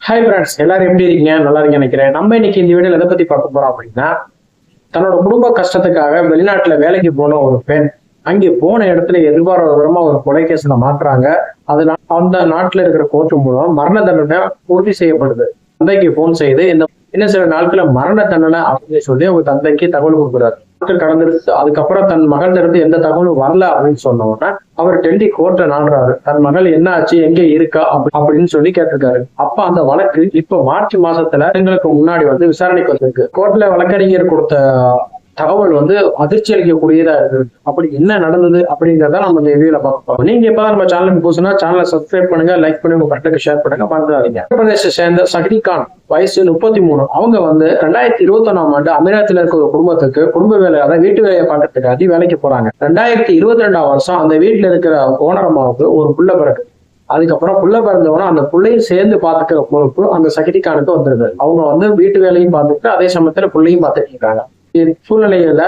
Hi friends எல்லாரும் எப்படி இருக்கீங்க? நல்லா இருக்கீங்க நினைக்கிறேன். நம்ம இன்னைக்கு இந்த வீடியோல எதை பத்தி பார்க்க போறோம் அப்படின்னா தன்னோட குடும்ப கஷ்டத்துக்காக வெளிநாட்டுல வேலைக்கு போன ஒரு பெண் அங்கே போன இடத்துல எதிர்பாராத விதமா ஒரு கொலை மாற்றுறாங்க அதனால அந்த நாட்டுல இருக்கிற கோர்ட் மூலம் மரண தண்டனை உறுதி செய்யப்படுது. தந்தைக்கு போன் செய்து இந்த இன்னும் சில நாட்கள மரண தண்டனை அப்படின்னு சொல்லி அவங்க தந்தைக்கு தகவல் கொடுக்குறாரு. நாட்கள் கடந்துருச்சு அதுக்கப்புறம் தன் மகள் இருந்து எந்த தகவலும் வரல அப்படின்னு சொன்ன உடனே அவர் டெல்லி கோர்ட்டை நாடுறாரு. தன் மகள் என்ன ஆச்சு எங்க இருக்கா அப்படி- அப்படின்னு சொல்லி கேட்டிருக்காரு. அப்ப அந்த வழக்கு இப்ப மார்ச் மாசத்துல எங்களுக்கு முன்னாடி வந்து விசாரணைக்கு வந்திருக்கு. கோர்ட்ல வழக்கறிஞர் கொடுத்த தகவல் வந்து அதிர்ச்சி அளிக்கக்கூடியதா இருக்கு அப்படி என்ன நடந்தது அப்படிங்கிறத நம்ம இந்த வீடியோல பார்ப்போம் நீங்க இப்பதான் நம்ம சேனல் புதுசுனா சேனலை சப்ஸ்கிரைப் பண்ணுங்க லைக் பண்ணுங்க உங்க ஃப்ரெண்டுக்கு ஷேர் பண்ணுங்க மறந்துடாதீங்க. உத்தரப்பிரதேச சேர்ந்த சஹரி கான் வயசு முப்பத்தி மூணு அவங்க வந்து ரெண்டாயிரத்தி இருபத்தி ஒண்ணாம் ஆண்டு அமீராத்துல இருக்கிற ஒரு குடும்பத்துக்கு குடும்ப வேலை அதாவது வீட்டு வேலையை பார்க்கறதுக்காண்டி வேலைக்கு போறாங்க. ரெண்டாயிரத்தி இருபத்தி ரெண்டாம் வருஷம் அந்த வீட்டுல இருக்கிற ஓனரம்மாவுக்கு ஒரு புள்ள பிறகு. அதுக்கப்புறம் புள்ள பிறந்தவனா அந்த பிள்ளையும் சேர்ந்து பார்த்துக்கிற பொறுப்பு அந்த சகிரிகானுக்கு வந்துருது அவங்க வந்து வீட்டு வேலையும் பார்த்துட்டு அதே சமயத்துல புள்ளையும் பார்த்துட்டு இருக்காங்க. சூழ்நிலையில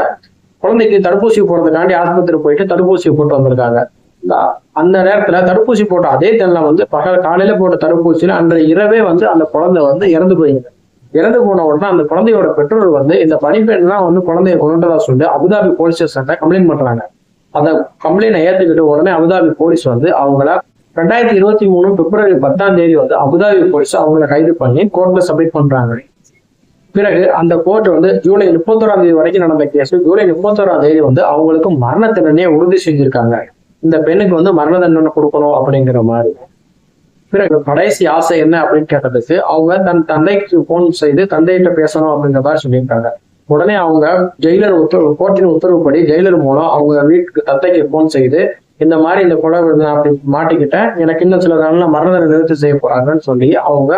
குழந்தைக்கு தடுப்பூசி போடுறதுக்காண்டி ஆஸ்பத்திரி போயிட்டு தடுப்பூசி போட்டு வந்திருக்காங்க. இந்த- அந்த நேரத்துல தடுப்பூசி போட்ட அதே தென்ல வந்து பகல் காலையில போட்ட தடுப்பூசியில அன்றைய இரவே வந்து அந்த குழந்தை வந்து இறந்து போயிங்க இறந்து போன உடனே அந்த குழந்தையோட பெற்றோர் வந்து இந்த பணிப்பெண் வந்து குழந்தைய கொண்டுட்டதா சொல்லி அபுதாபி போலீஸ் ஸ்டேஷன்ல கம்ப்ளைண்ட் பண்றாங்க. அந்த கம்ப்ளைண்ட் ஏத்துக்கிட்டு உடனே அபுதாபி போலீஸ் வந்து அவங்கள ரெண்டாயிரத்தி இருபத்தி மூணு பிப்ரவரி பத்தாம் தேதி வந்து அபுதாபி போலீஸ் அவங்கள கைது பண்ணி கோர்ட்ல சப்மிட் பண்றாங்க. பிறகு அந்த கோர்ட் வந்து ஜூலை முப்பத்தோராம் தேதி வரைக்கும் நடந்த கேஸ் ஜூலை முப்பத்தோராம் தேதி வந்து அவங்களுக்கு மரண தண்டனையை உறுதி செஞ்சிருக்காங்க. இந்த பெண்ணுக்கு வந்து மரண தண்டனை கொடுக்கணும் அப்படிங்கிற மாதிரி. பிறகு கடைசி ஆசை என்ன அப்படின்னு கேட்டதுக்கு அவங்க தன் தந்தைக்கு போன் செய்து தந்தைகிட்ட பேசணும் அப்படிங்கிற மாதிரி சொல்லியிருக்காங்க. உடனே அவங்க ஜெயிலர் உத்தரவு கோர்ட்டின் உத்தரவுப்படி ஜெயிலர் மூலம் அவங்க வீட்டுக்கு தந்தைக்கு போன் செய்து இந்த மாதிரி இந்த கொலை நான் அப்படி மாட்டிக்கிட்டேன் எனக்கு இன்னும் சில நாள்ல மரண நிறுத்தி செய்ய போறாங்கன்னு சொல்லி அவங்க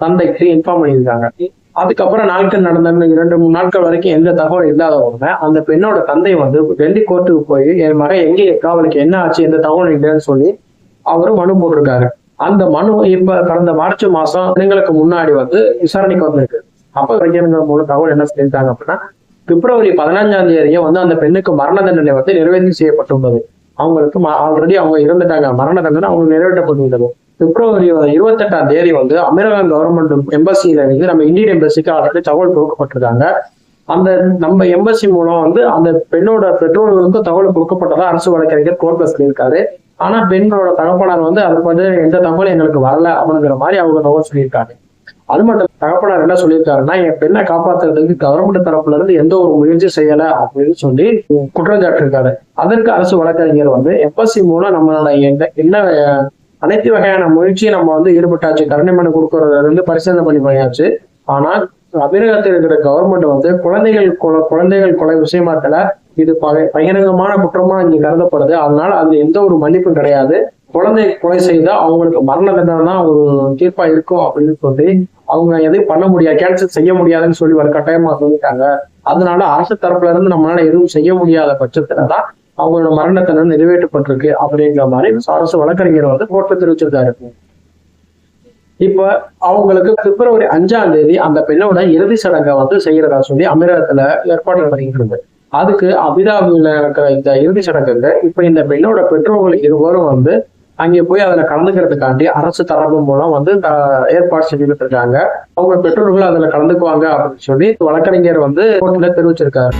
தந்தைக்கு இன்ஃபார்ம் பண்ணியிருக்காங்க. அதுக்கப்புறம் நாட்கள் நடந்த இரண்டு மூணு நாட்கள் வரைக்கும் எந்த தகவல் இல்லாதவங்க அந்த பெண்ணோட தந்தை வந்து டெல்லி கோர்ட்டுக்கு போய் என் மகன் எங்கே இருக்கா? அவளுக்கு என்ன ஆச்சு? எந்த தகவல் இல்லைன்னு சொல்லி அவரும் மனு போட்டிருக்காரு. அந்த மனு இப்ப கடந்த மார்ச் மாசம் தினங்களுக்கு முன்னாடி வந்து விசாரணைக்கு வந்திருக்கு. அப்ப வரைக்கும் மூலம் தகவல் என்ன சொல்லியிருக்காங்க அப்படின்னா பிப்ரவரி பதினஞ்சாம் தேதியும் வந்து அந்த பெண்ணுக்கு மரண தண்டனை வந்து நிறைவேற்றி செய்யப்பட்டுள்ளது. அவங்களுக்கு ஆல்ரெடி அவங்க இறந்துட்டாங்க. மரண தண்டனை அவங்க நிறைவேற்றப்பட்டுள்ளது. பிப்ரவரி இருபத்தெட்டாம் தேதி வந்து அமெரிக்கன் கவர்மெண்ட் எம்பசியில இருந்து நம்ம இந்தியன் எம்பசிக்கு ஆல்ரெடி தகவல் கொடுக்கப்பட்டிருக்காங்க. அந்த நம்ம எம்பசி மூலம் வந்து அந்த பெண்ணோட பெற்றோர்களுக்கு தகவல் கொடுக்கப்பட்டதா அரசு வழக்கறிஞர் கோர்ட்ல சொல்லியிருக்காரு. ஆனா பெண்ணோட தகப்பனார் வந்து அதுக்கு வந்து எந்த தகவலும் எங்களுக்கு வரல அப்படிங்கிற மாதிரி அவங்க தகவல் சொல்லியிருக்காங்க. அது மட்டும் தகப்பனார் என்ன சொல்லியிருக்காருன்னா என் பெண்ணை காப்பாத்துறதுக்கு கவர்மெண்ட் தரப்புல இருந்து எந்த ஒரு முயற்சி செய்யல அப்படின்னு சொல்லி குற்றம் சாட்டிருக்காரு அதற்கு அரசு வழக்கறிஞர் வந்து எம்பசி மூலம் நம்மளோட என்ன என்ன அனைத்து வகையான முயற்சியும் நம்ம வந்து ஈடுபட்டாச்சு. கருணை மனு கொடுக்கறதுல இருந்து பரிசீலனை பண்ணி பண்ணியாச்சு. ஆனா அமீரகத்தில் இருக்கிற கவர்மெண்ட் வந்து குழந்தைகள் கொலை- குழந்தைகள் கொலை விஷயமாத்துல இது பகிரங்கமான குற்றமா இங்க கருதப்படுது. அதனால அதுல எந்த ஒரு மன்னிப்பும் கிடையாது. குழந்தை கொலை செய்தா அவங்களுக்கு மரண தண்டனை தான் ஒரு தீர்ப்பா இருக்கும் அப்படின்னு சொல்லி அவங்க எதுவும் பண்ண முடியாது. கேன்சல் செய்ய முடியாதுன்னு சொல்லி ஒரு கட்டாயமா சொல்லிட்டாங்க. அதனால அரசு தரப்புல இருந்து நம்மளால எதுவும் செய்ய முடியாத பட்சத்துல தான் அவங்களோட மரணத்தை வந்து நிறைவேற்று நிறைவேற்றப்பட்டிருக்கு அப்படிங்கிற மாதிரி அரசு வழக்கறிஞர் வந்து கோர்ட்ல தெரிவிச்சிருக்காரு. இப்ப அவங்களுக்கு பிப்ரவரி அஞ்சாம் தேதி அந்த பெண்ணோட இறுதி சடங்கை வந்து செய்யறதா சொல்லி அமீரகத்துல ஏற்பாடு நடந்துகிறது அதுக்கு அபிதாபியில இருக்கிற இந்த இறுதி சடங்குல இப்ப இந்த பெண்ணோட பெற்றோர்கள் இருவரும் வந்து அங்கே போய் அதுல கலந்துக்கிறதுக்காண்டி அரசு தரப்பு மூலம் வந்து ஏற்பாடு செஞ்சுக்கிட்டு இருக்காங்க அவங்க பெற்றோர்கள் அதுல கலந்துக்குவாங்க அப்படின்னு சொல்லி வழக்கறிஞர் வந்து கோர்ட்ல தெரிவிச்சிருக்காரு.